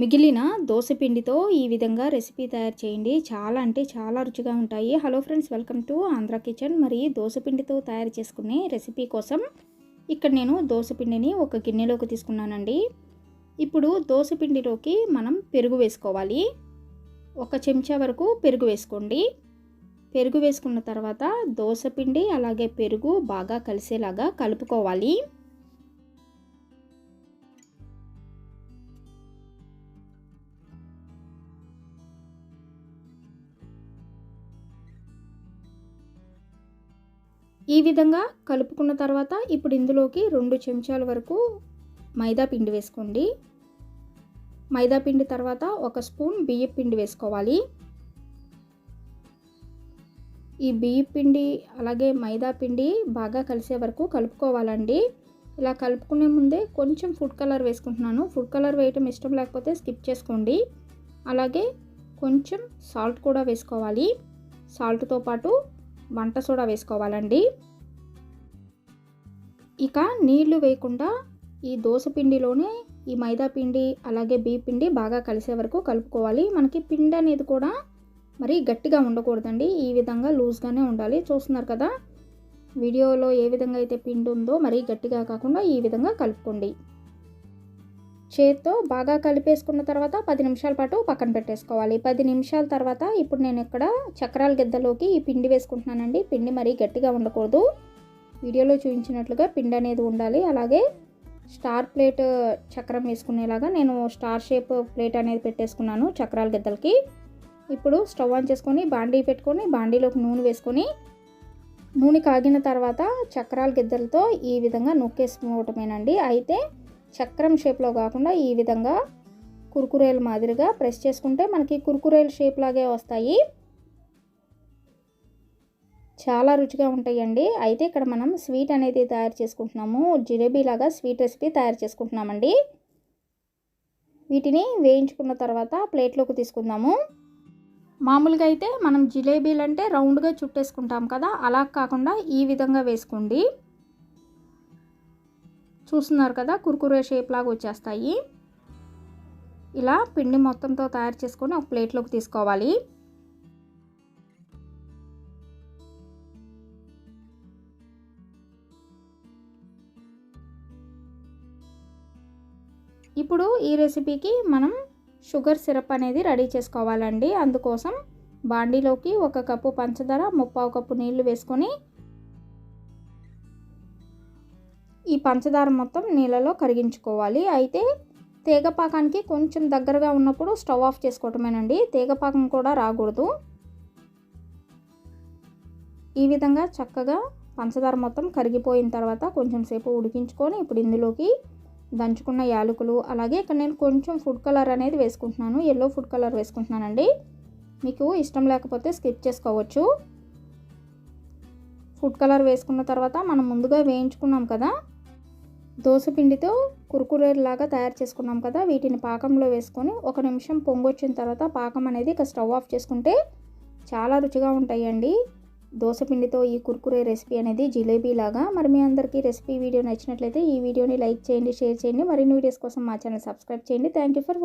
మిగిలిన దోశపిండితో ఈ విధంగా రెసిపీ తయారు చేయండి. చాలా అంటే చాలా రుచిగా ఉంటాయి. Hello friends welcome to Andhra kitchen మరి దోసపిండితో తయారు చేసుకునే రెసిపీ కోసం ఇక్కడ నేను దోశపిండిని ఒక గిన్నెలోకి తీసుకున్నానండి. ఇప్పుడు దోశపిండిలోకి మనం పెరుగు వేసుకోవాలి. ఒక చెంచా వరకు పెరుగు వేసుకోండి. పెరుగు వేసుకున్న తర్వాత దోశపిండి అలాగే పెరుగు బాగా కలిసేలాగా కలుపుకోవాలి. ఈ విధంగా కలుపుకున్న తర్వాత ఇప్పుడు ఇందులోకి రెండు చెంచాల వరకు మైదా పిండి వేసుకోండి. మైదా పిండి తర్వాత ఒక స్పూన్ బియ్యం పిండి వేసుకోవాలి. ఈ బియ్యం పిండి అలాగే మైదా పిండి బాగా కలిసే వరకు కలుపుకోవాలండి. ఇలా కలుపుకునే ముందే కొంచెం ఫుడ్ కలర్ వేసుకుంటున్నాను. ఫుడ్ కలర్ వేయటం ఇష్టం లేకపోతే స్కిప్ చేసుకోండి. అలాగే కొంచెం సాల్ట్ కూడా వేసుకోవాలి. సాల్ట్తో పాటు వంట సోడా వేసుకోవాలండి. ఇక నీళ్ళు వేయకుండా ఈ దోశ పిండిలోనే ఈ మైదా పిండి అలాగే బియ్య పిండి బాగా కలిసే వరకు కలుపుకోవాలి. మనకి పిండి అనేది కూడా మరి గట్టిగా ఉండకూడదండి. ఈ విధంగా లూజ్గానే ఉండాలి. చూస్తున్నారు కదా వీడియోలో ఏ విధంగా అయితే పిండి ఉందో మరీ గట్టిగా కాకుండా ఈ విధంగా కలుపుకోండి. చేత్తో బాగా కలిపేసుకున్న తర్వాత పది నిమిషాల పాటు పక్కన పెట్టేసుకోవాలి. పది నిమిషాల తర్వాత ఇప్పుడు నేను ఇక్కడ చక్రాల గిద్దలోకి ఈ పిండి వేసుకుంటున్నానండి. పిండి మరీ గట్టిగా ఉండకూడదు. వీడియోలో చూపించినట్లుగా పిండి అనేది ఉండాలి. అలాగే స్టార్ ప్లేట్ చక్రం వేసుకునేలాగా నేను స్టార్ షేప్ ప్లేట్ అనేది పెట్టేసుకున్నాను చక్రాల గిద్దలకి. ఇప్పుడు స్టవ్ ఆన్ చేసుకొని బాండీ పెట్టుకొని బాండీలోకి నూనె వేసుకొని నూనె కాగిన తర్వాత చక్రాల గిద్దలతో ఈ విధంగా నొక్కేసుకోవటమేనండి. అయితే చక్రం షేప్లో కాకుండా ఈ విధంగా కురుకురేలు మాదిరిగా ప్రెస్ చేసుకుంటే మనకి కురుకురేలు షేప్ లాగే వస్తాయి. చాలా రుచిగా ఉంటాయండి. అయితే ఇక్కడ మనం స్వీట్ అనేది తయారు చేసుకుంటున్నాము. జిలేబీ లాగా స్వీట్ రెసిపీ తయారు చేసుకుంటున్నామండి. వీటిని వేయించుకున్న తర్వాత ప్లేట్లోకి తీసుకుందాము. మామూలుగా అయితే మనం జిలేబీలు అంటే రౌండ్గా చుట్టేసుకుంటాం కదా అలా కాకుండా ఈ విధంగా వేసుకోండి. చూస్తున్నారు కదా కుర్కురే షేప్ లాగా వచ్చేస్తాయి. ఇలా పిండి మొత్తంతో తయారు చేసుకొని ఒక ప్లేట్లోకి తీసుకోవాలి. ఇప్పుడు ఈ రెసిపీకి మనం షుగర్ సిరప్ అనేది రెడీ చేసుకోవాలండి. అందుకోసం బాండీలోకి ఒక కప్పు పంచదార ముప్పావు కప్పు నీళ్ళు వేసుకొని ఈ పంచదార మొత్తం నీళ్ళలో కరిగించుకోవాలి. అయితే తీగపాకానికి కొంచెం దగ్గరగా ఉన్నప్పుడు స్టవ్ ఆఫ్ చేసుకోవటమేనండి. తీగపాకం కూడా రాకూడదు. ఈ విధంగా చక్కగా పంచదార మొత్తం కరిగిపోయిన తర్వాత కొంచెం సేపు ఉడికించుకొని ఇప్పుడు ఇందులోకి దంచుకున్న యాలకులు అలాగే ఇక్కడ నేను కొంచెం ఫుడ్ కలర్ అనేది వేసుకుంటున్నాను. ఎల్లో ఫుడ్ కలర్ వేసుకుంటున్నానండి. మీకు ఇష్టం లేకపోతే స్కిప్ చేసుకోవచ్చు. ఫుడ్ కలర్ వేసుకున్న తర్వాత మనం ముందుగా వేయించుకున్నాం కదా దోసపిండితో కురుకురేలాగా తయారు చేసుకున్నాం కదా వీటిని పాకంలో వేసుకొని ఒక నిమిషం పొంగొచ్చిన తర్వాత పాకం అనేది ఇక స్టవ్ ఆఫ్ చేసుకుంటే చాలా రుచిగా ఉంటాయండి. దోసపిండితో ఈ కుర్కురే రెసిపీ అనేది జిలేబీ లాగా మరి మీ అందరికీ రెసిపీ వీడియో నచ్చినట్లయితే ఈ వీడియోని లైక్ చేయండి షేర్ చేయండి. మరిన్ని వీడియోస్ కోసం మా ఛానల్ సబ్స్క్రైబ్ చేయండి. Thank you for